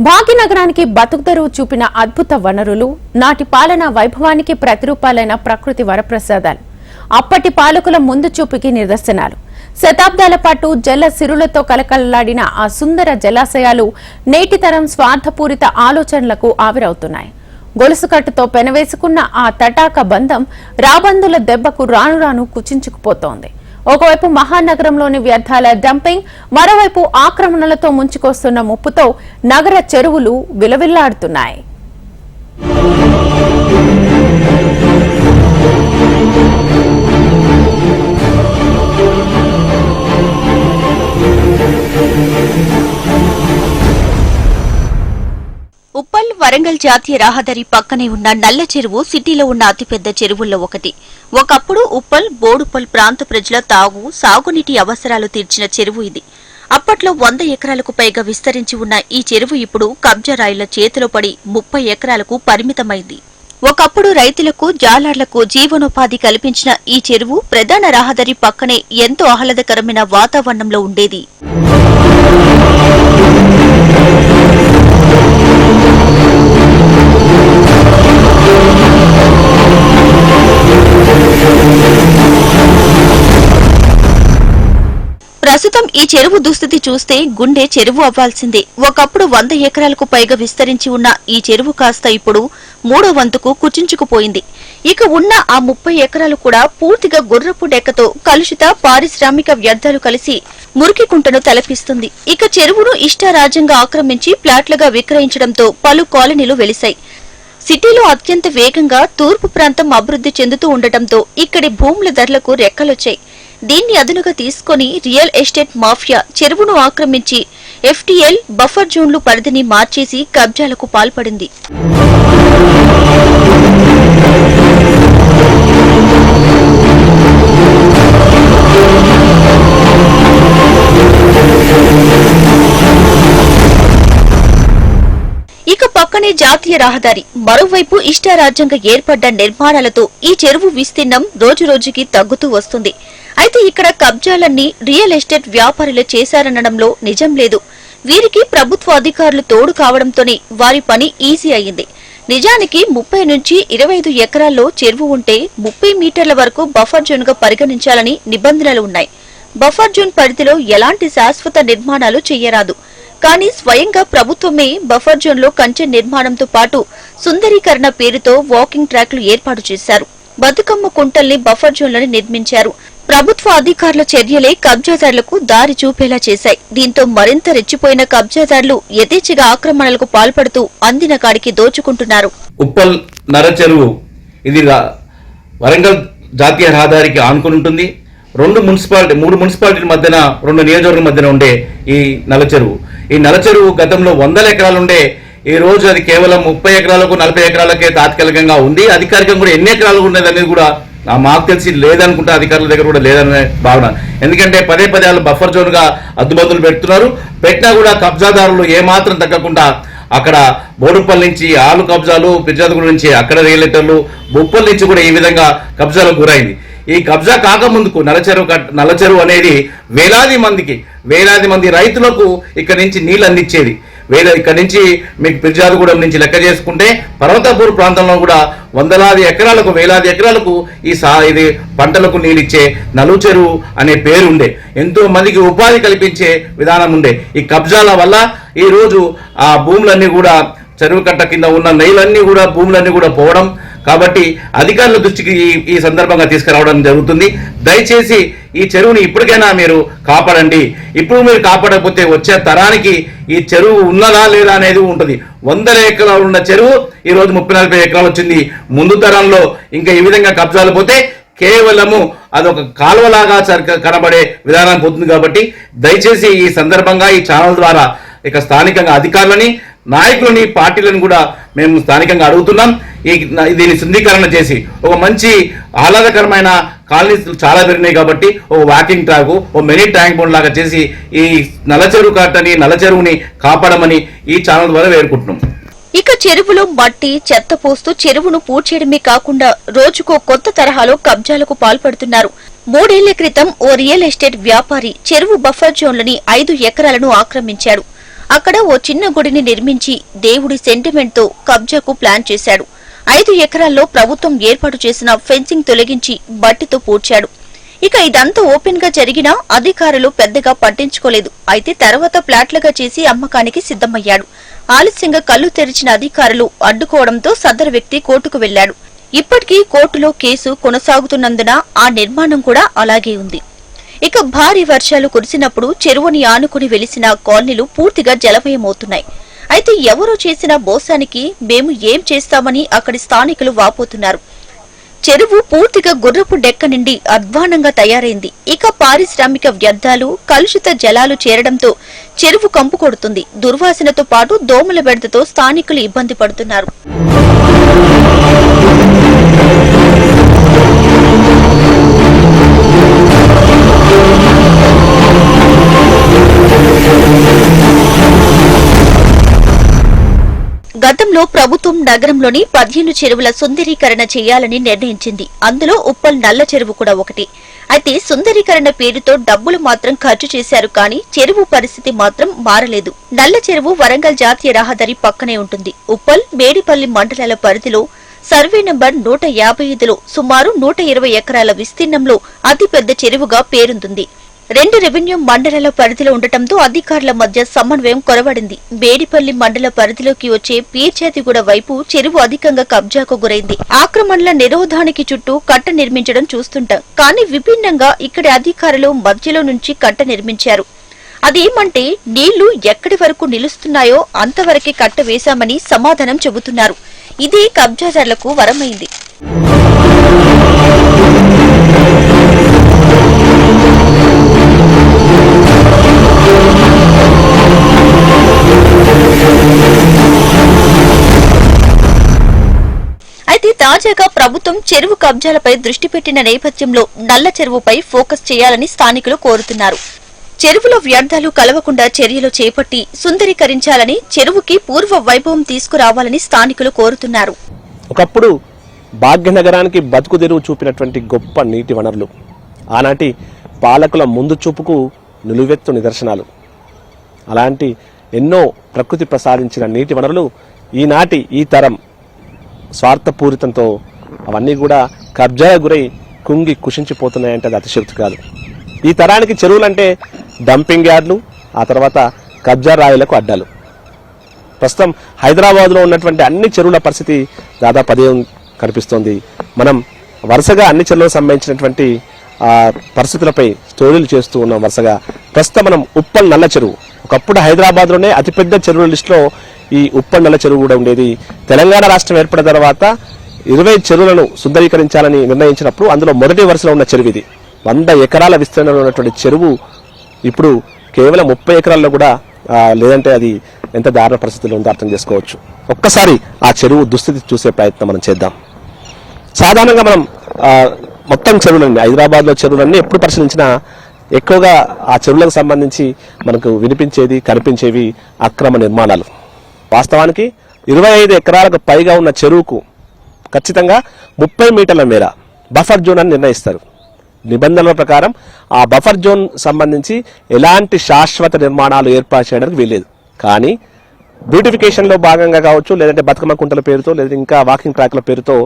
భాగ్యనగరానికి బతుకుదరువు చూపిన అద్భుత వనరులు నాటి పాలనా వైభవానికి ప్రతిరూపాలైన ప్రకృతి వరప్రసాదాలు అప్పటి పాలకుల ముందు చూపుకి నిదర్శనాలు. శతాబ్దాల పాటు జల సిరులతో కలకలలాడిన ఆ సుందర జలాశయాలు నేటి తరం స్వార్థపూరిత ఆలోచనలకు ఆవిరవుతున్నాయి. గొలుసుకట్టుతో పెనవేసుకున్న ఆ తటాక బంధం రాబందుల దెబ్బకు రాను రాను కుచించుకుపోతోంది. ఒకవైపు మహానగరంలోని వ్యర్థాల డంపింగ్ మరోవైపు ఆక్రమణలతో ముంచుకొస్తున్న ముప్పుతో నగర చెరువులు విలవిల్లాడుతున్నాయి. వరంగల్ జాతీయ రహదారి పక్కనే ఉన్న నల్ల చెరువు సిటీలో ఉన్న అతిపెద్ద చెరువుల్లో ఒకటి. ఒకప్పుడు ఉప్పల్ బోడుపల్ ప్రాంత ప్రజల తాగు సాగునీటి అవసరాలు తీర్చిన చెరువు ఇది. అప్పట్లో వంద ఎకరాలకు పైగా విస్తరించి ఉన్న ఈ చెరువు ఇప్పుడు కబ్జరాయిల చేతిలో పడి ముప్పై ఎకరాలకు పరిమితమైంది. ఒకప్పుడు రైతులకు జాలార్లకు జీవనోపాధి కల్పించిన ఈ చెరువు ప్రధాన రహదారి పక్కనే ఎంతో ఆహ్లాదకరమైన వాతావరణంలో ఉండేది. చూస్తే గుండె చెరువు అవ్వాల్సిందే. ఒకప్పుడు వంద ఎకరాలకు పైగా విస్తరించి ఉన్న ఈ చెరువు కాస్త ఇప్పుడు మూడో వంతుకు కుచించుకుపోయింది. ఇక ఉన్న ఆ ముప్పై ఎకరాలు కూడా పూర్తిగా గుర్రపు డెక్కతో కలుషిత పారిశ్రామిక వ్యర్థాలు కలిసి మురికి కుంటను తలపిస్తుంది. ఇక చెరువును ఇష్టారాజ్యంగా ఆక్రమించి ప్లాట్లుగా విక్రయించడంతో పలు కాలనీలు వెలిశాయి. సిటీలో అత్యంత వేగంగా తూర్పు ప్రాంతం అభివృద్ధి చెందుతూ ఉండటంతో ఇక్కడి భూముల ధరలకు రెక్కలొచ్చాయి. దీన్ని అదునుగా తీసుకొని రియల్ ఎస్టేట్ మాఫియా చెరువును ఆక్రమించి ఎఫ్టీఎల్ బఫర్ జోన్లు పరిధిని మార్చేసి కబ్జాలకు పాల్పడింది. ఇక పక్కనే జాతీయ రహదారి మరోవైపు ఇష్టారాజ్యంగా ఏర్పడ్డ నిర్మాణాలతో ఈ చెరువు విస్తీర్ణం రోజురోజుకి తగ్గుతూ వస్తుంది. అయితే ఇక్కడ కబ్జాలన్నీ రియల్ ఎస్టేట్ వ్యాపారులు చేశారనడంలో నిజం లేదు. వీరికి ప్రభుత్వ అధికారులు తోడు కావడంతోనే వారి పని ఈజీ అయింది నిజానికి ముప్పై నుంచి ఇరవై ఐదు ఎకరాల్లో చెరువు ఉంటే ముప్పై మీటర్ల వరకు బఫర్ జోన్గా పరిగణించాలని నిబంధనలు ఉన్నాయి. బఫర్ జోన్ పరిధిలో ఎలాంటి శాశ్వత నిర్మాణాలు చేయరాదు కానీ స్వయంగా ప్రభుత్వమే బఫర్ జోన్లో కంచె నిర్మాణంతో పాటు సుందరీకరణ పేరుతో వాకింగ్ ట్రాక్లు ఏర్పాటు చేశారు. బతుకమ్మ కుంటల్ని బఫర్ జోన్లను నిర్మించారు. ప్రభుత్వ అధికారుల చర్యలే కబ్జాదారులకు దారి చూపేలా చేశాయి. దీంతో మరింత రెచ్చిపోయిన కబ్జాదారులు యథేచ్ఛగా ఆక్రమణలకు పాల్పడుతూ అందిన కాడికి దోచుకుంటున్నారు. ఉప్పల్ నర చెరువు ఇది వరంగల్ జాతీయ రహదారికి ఆనుకుని ఉంటుంది. రెండు మున్సిపాలిటీ మూడు మున్సిపాలిటీల మధ్యన రెండు నియోజకవర్గం మధ్యన ఉండే ఈ నల చెరువు. ఈ నల చెరువు గతంలో వందల ఎకరాలు ఉండే. ఈ రోజు అది కేవలం ముప్పై ఎకరాలకు నలభై ఎకరాలకే తాత్కాలికంగా ఉంది. అధికారికంగా కూడా ఎన్ని ఎకరాలు ఉన్నది అనేది కూడా మాకు తెలిసి లేదనుకుంటే అధికారుల దగ్గర కూడా లేదనే భావన. ఎందుకంటే పదే పదే వాళ్ళు బఫర్ జోన్గా అద్దుబద్దులు పెడుతున్నారు. పెట్టినా కూడా కబ్జాదారులు ఏమాత్రం తగ్గకుండా అక్కడ బోడుపల్లి నుంచి ఆలు కబ్జాలు పిర్జాదుగుల నుంచి అక్కడ రియలేటర్లు బొప్పల్ నుంచి కూడా ఈ విధంగా కబ్జాలకు గురైంది. ఈ కబ్జా కాకముందుకు నలచెరువు నలచెరువు అనేది వేలాది మందికి వేలాది మంది రైతులకు ఇక్కడ నుంచి నీళ్ళు అందించేది. వేల ఇక్కడ నుంచి మీకు పిర్జాదుగూడెం నుంచి లెక్క చేసుకుంటే పర్వతపూర్ ప్రాంతంలో కూడా వందలాది ఎకరాలకు వేలాది ఎకరాలకు ఈ సా ఇది పంటలకు నీళ్ళిచ్చే నలు చెరువు అనే పేరుండే. ఎంతో మందికి ఉపాధి కల్పించే విధానం ఉండే. ఈ కబ్జాల వల్ల ఈ రోజు ఆ భూములన్నీ కూడా చెరువు కట్ట కింద ఉన్న నెలన్నీ కూడా భూములన్నీ కూడా పోవడం. కాబట్టి అధికారుల దృష్టికి ఈ ఈ సందర్భంగా తీసుకురావడం జరుగుతుంది. దయచేసి ఈ చెరువుని ఇప్పటికైనా మీరు కాపాడండి. ఇప్పుడు మీరు కాపాడకపోతే వచ్చే తరానికి ఈ చెరువు ఉన్నదా లేదా అనేది ఉంటుంది. వందల ఎకరాలు ఉన్న చెరువు ఈ రోజు ముప్పై నలభై ఎకరాలు వచ్చింది. ముందు తరంలో ఇంకా ఈ విధంగా కబ్జాలు పోతే కేవలము అదొక కాలువలాగా సరిగ్గా కనబడే విధానం పోతుంది కాబట్టి దయచేసి ఈ సందర్భంగా ఈ ఛానల్ ద్వారా ఇక స్థానికంగా అధికారులని నాయకులని పార్టీలను కూడా మేము స్థానికంగా అడుగుతున్నాం. ఈ దీన్ని శుద్ధీకరణ చేసి ఒక మంచి ఆహ్లాదకరమైన కాలనీస్ చాలా పెరిగినాయి కాబట్టి ఒక వాకింగ్ ట్రాక్ ఓ మెనీ ట్యాంక్ బోర్డ్ లాగా చేసి ఈ నలచెరువు కాటని నలచెరువుని కాపాడమని ఈ ఛానల్ ద్వారా వేడుకుంటున్నాం. ఇక చెరువులో మట్టి చెత్త పోస్తూ చెరువును పూడ్చేయడమే కాకుండా రోజుకో కొత్త తరహాలో కబ్జాలకు పాల్పడుతున్నారు. మూడేళ్ళ క్రితం ఓ రియల్ ఎస్టేట్ వ్యాపారి చెరువు బఫర్ జోన్లని ఐదు ఎకరాలను ఆక్రమించాడు. అక్కడ ఓ చిన్న గుడిని నిర్మించి దేవుడి సెంటిమెంట్తో కబ్జాకు ప్లాన్ చేశాడు. ఐదు ఎకరాల్లో ప్రభుత్వం ఏర్పాటు చేసిన ఫెన్సింగ్ తొలగించి బట్టితో పూడ్చాడు. ఇక ఇదంతా ఓపెన్గా జరిగినా అధికారులు పెద్దగా పట్టించుకోలేదు. అయితే తర్వాత ప్లాట్లుగా చేసి అమ్మకానికి సిద్ధమయ్యాడు. ఆలస్యంగా కళ్ళు తెరిచిన అధికారులు అడ్డుకోవడంతో సదరు వ్యక్తి కోర్టుకు వెళ్ళాడు ఇప్పటికీ కోర్టులో కేసు కొనసాగుతున్నందున ఆ నిర్మాణం కూడా అలాగే ఉంది. ఇక భారీ వర్షాలు కురిసినప్పుడు చెరువుని ఆనుకుని వెలిసిన కాలనీలు పూర్తిగా జలమయమవుతున్నాయి. అయితే ఎవరో చేసిన మోసానికి మేము ఏం చేస్తామని అక్కడి స్థానికులు వాపోతున్నారు. చెరువు పూర్తిగా గుర్రపు డెక్క నుండి అధ్వానంగా తయారైంది. ఇక పారిశ్రామిక వ్యర్థాలు కలుషిత జలాలు చేరడంతో చెరువు కంపు కొడుతుంది. దుర్వాసనతో పాటు దోమల బెడదతో స్థానికులు ఇబ్బంది పడుతున్నారు. గతంలో ప్రభుత్వం నగరంలోని పదిహేను చెరువుల సుందరీకరణ చేయాలని నిర్ణయించింది. అందులో ఉప్పల్ నల్ల చెరువు కూడా ఒకటి. అయితే సుందరీకరణ పేరుతో డబ్బులు మాత్రం ఖర్చు చేశారు కానీ చెరువు పరిస్థితి మాత్రం మారలేదు. నల్ల చెరువు వరంగల్ జాతీయ రహదారి పక్కనే ఉంటుంది. ఉప్పల్ మేడిపల్లి మండలాల పరిధిలో సర్వే నంబర్ నూట యాభై ఐదులో సుమారు నూట ఇరవై ఎకరాల విస్తీర్ణంలో అతిపెద్ద చెరువుగా పేరుంది రెండు రెవెన్యూ మండలాల పరిధిలో ఉండటంతో అధికారుల మధ్య సమన్వయం కొరవడింది. బేడిపల్లి మండల పరిధిలోకి వచ్చే పీర్చేతిగూడ వైపు చెరువు అధికంగా కబ్జాకు గురైంది. ఆక్రమణల నిరోధానికి చుట్టూ కట్ట నిర్మించడం చూస్తుంటాం. కానీ విభిన్నంగా ఇక్కడి అధికారులు మధ్యలో నుంచి కట్ట నిర్మించారు. అదేమంటే నీళ్ళు ఎక్కడి వరకు నిలుస్తున్నాయో అంతవరకే కట్ట వేశామని సమాధానం చెబుతున్నారు. ఇదే కబ్జాదారులకు వరమైంది. తాజాగా ప్రభుత్వం చెరువు కబ్జాలపై దృష్టి పెట్టిన నేపథ్యంలో నల్ల చెరువుపై ఫోకస్ చేయాలని స్థానికులు కోరుతున్నారు. చెరువులో వ్యర్థాలు కలవకుండా చర్యలు చేపట్టి సుందరీకరించాలని చెరువుకి పూర్వ వైభవం తీసుకురావాలని స్థానికులు కోరుతున్నారు. ఒకప్పుడు భాగ్యనగరానికి బతుకు తెరువు చూపినటువంటి గొప్ప నీటి వనరులు. ఆనాటి పాలకుల ముందు చూపుకు నిలువెత్తు నిదర్శనాలు. అలాంటి ఎన్నో ప్రకృతి ప్రసాదించిన నీటి వనరులు ఈనాటి ఈ తరం స్వార్థపూరితంతో అవన్నీ కూడా కబ్జా గురై కుంగి కుషించిపోతున్నాయంటే అది అతిశక్తి కాదు. ఈ తరానికి చెరువులంటే డంపింగ్ యార్డ్లు ఆ తర్వాత కబ్జా రాయలకు అడ్డాలు. ప్రస్తుతం హైదరాబాద్లో ఉన్నటువంటి అన్ని చెరువుల పరిస్థితి దాదాపు అదే కనిపిస్తోంది. మనం వరుసగా అన్ని చెరువులకు సంబంధించినటువంటి ఆ, పరిస్థితులపై స్టోరీలు చేస్తూ ఉన్నాం వరుసగా. ప్రస్తుతం మనం ఉప్పల్ నల్ల చెరువు. ఒకప్పుడు హైదరాబాద్లోనే అతిపెద్ద చెరువుల లిస్టులో ఈ ఉప్పండల చెరువు కూడా ఉండేది. తెలంగాణ రాష్ట్రం ఏర్పడిన తర్వాత ఇరవై చెరువులను సుందరీకరించాలని నిర్ణయించినప్పుడు అందులో మొదటి వరుసలో ఉన్న చెరువు ఇది. వంద ఎకరాల విస్తీర్ణంలో ఉన్నటువంటి చెరువు ఇప్పుడు కేవలం ముప్పై ఎకరాల్లో కూడా లేదంటే అది ఎంత దారుణ పరిస్థితుల్లో ఉందో అర్థం చేసుకోవచ్చు. ఒక్కసారి ఆ చెరువు దుస్థితి చూసే ప్రయత్నం మనం చేద్దాం. సాధారణంగా మనం మొత్తం చెరువులన్నీ హైదరాబాద్లో చెరువులన్నీ ఎప్పుడు పరిశీలించినా ఎక్కువగా ఆ చెరువులకు సంబంధించి మనకు వినిపించేది కనిపించేవి అక్రమ నిర్మాణాలు. వాస్తవానికి ఇరవై ఐదు ఎకరాలకు పైగా ఉన్న చెరువుకు ఖచ్చితంగా ముప్పై మీటర్ల మేర బఫర్ జోన్ అని నిర్ణయిస్తారు. నిబంధనల ప్రకారం ఆ బఫర్ జోన్ సంబంధించి ఎలాంటి శాశ్వత నిర్మాణాలు ఏర్పాటు చేయడానికి వీల్లేదు. కానీ బ్యూటిఫికేషన్లో భాగంగా కావచ్చు లేదంటే బతుకమ్మ కుంటల పేరుతో లేదా ఇంకా వాకింగ్ ట్రాక్ల పేరుతో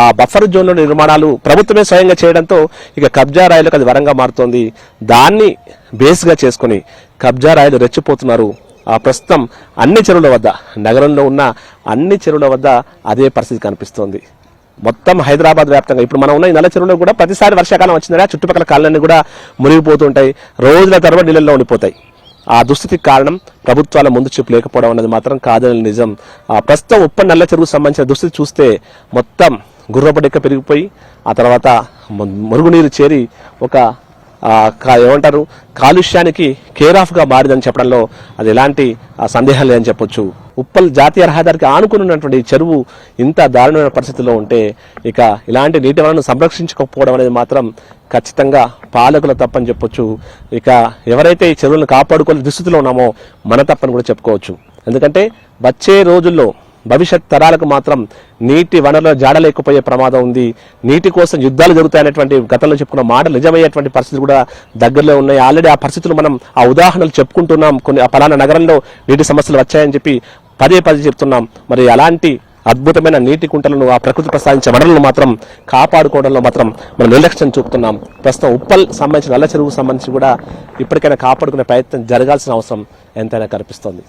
ఆ బఫర్ జోన్లో నిర్మాణాలు ప్రభుత్వమే స్వయంగా చేయడంతో ఇక కబ్జా రాయలకు అది వరంగా మారుతోంది. దాన్ని బేస్గా చేసుకుని కబ్జా రాయలు రెచ్చిపోతున్నారు ప్రస్తుతం అన్ని చెరువుల వద్ద నగరంలో ఉన్న అన్ని చెరువుల వద్ద అదే పరిస్థితి కనిపిస్తోంది. మొత్తం హైదరాబాద్ వ్యాప్తంగా ఇప్పుడు మనం ఉన్న ఈ నల్ల చెరువులో కూడా ప్రతిసారి వర్షాకాలం వచ్చిందా చుట్టుపక్కల కాళ్ళన్నీ కూడా మునిగిపోతుంటాయి రోజుల తరబడి నీళ్ళల్లో ఉండిపోతాయి. ఆ దుస్థితికి కారణం ప్రభుత్వాల ముందు చూపు లేకపోవడం అన్నది మాత్రం కాదని నిజం. ఆ ప్రస్తుతం ఉప్ప నల్ల చెరువుకు సంబంధించిన దుస్థితి చూస్తే మొత్తం గుర్రపడెక్క పెరిగిపోయి ఆ తర్వాత మురుగునీరు చేరి ఒక ఏమంటారు కాలుష్యానికి కేర్ ఆఫ్గా మారిందని చెప్పడంలో అది ఎలాంటి ఆ, సందేహం లేదని చెప్పొచ్చు. ఉప్పల్ జాతీయ రహదారికి ఆనుకున్నటువంటి ఈ చెరువు ఇంత దారుణమైన పరిస్థితిలో ఉంటే ఇక ఇలాంటి నీటి వనరులను సంరక్షించకపోవడం అనేది మాత్రం ఖచ్చితంగా పాలకుల తప్పని చెప్పొచ్చు. ఇక ఎవరైతే ఈ చెరువులను కాపాడుకోని దుస్థితిలో ఉన్నామో మన తప్పని కూడా చెప్పుకోవచ్చు. ఎందుకంటే వచ్చే రోజుల్లో భవిష్యత్ తరాలకు మాత్రం నీటి వనరుల జాడలేకపోయే ప్రమాదం ఉంది. నీటి కోసం యుద్ధాలు జరుగుతాయనేటువంటి గతంలో చెప్పుకున్న మాటలు నిజమయ్యేటువంటి పరిస్థితులు కూడా దగ్గరలో ఉన్నాయి. ఆల్రెడీ ఆ పరిస్థితులు మనం ఆ ఉదాహరణలు చెప్పుకుంటున్నాం. కొన్ని ఆ పలానా నగరంలో నీటి సమస్యలు వచ్చాయని చెప్పి పదే పదే చెప్తున్నాం. మరి అలాంటి అద్భుతమైన నీటి కుంటలను ఆ ప్రకృతి ప్రసాదించే వనరులను మాత్రం కాపాడుకోవడంలో మాత్రం మనం నిర్లక్ష్యం చూపుతున్నాం. ప్రస్తుతం ఉప్పల్ సంబంధించిన నల్ల చెరువుకు సంబంధించి కూడా ఇప్పటికైనా కాపాడుకునే ప్రయత్నం జరగాల్సిన అవసరం ఎంతైనా కనిపిస్తోంది.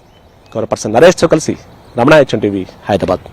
గౌరవ పర్సన్ నరేష్తో కలిసి రమణ హెచ్ఎన్ టీవీ హైదరాబాద్.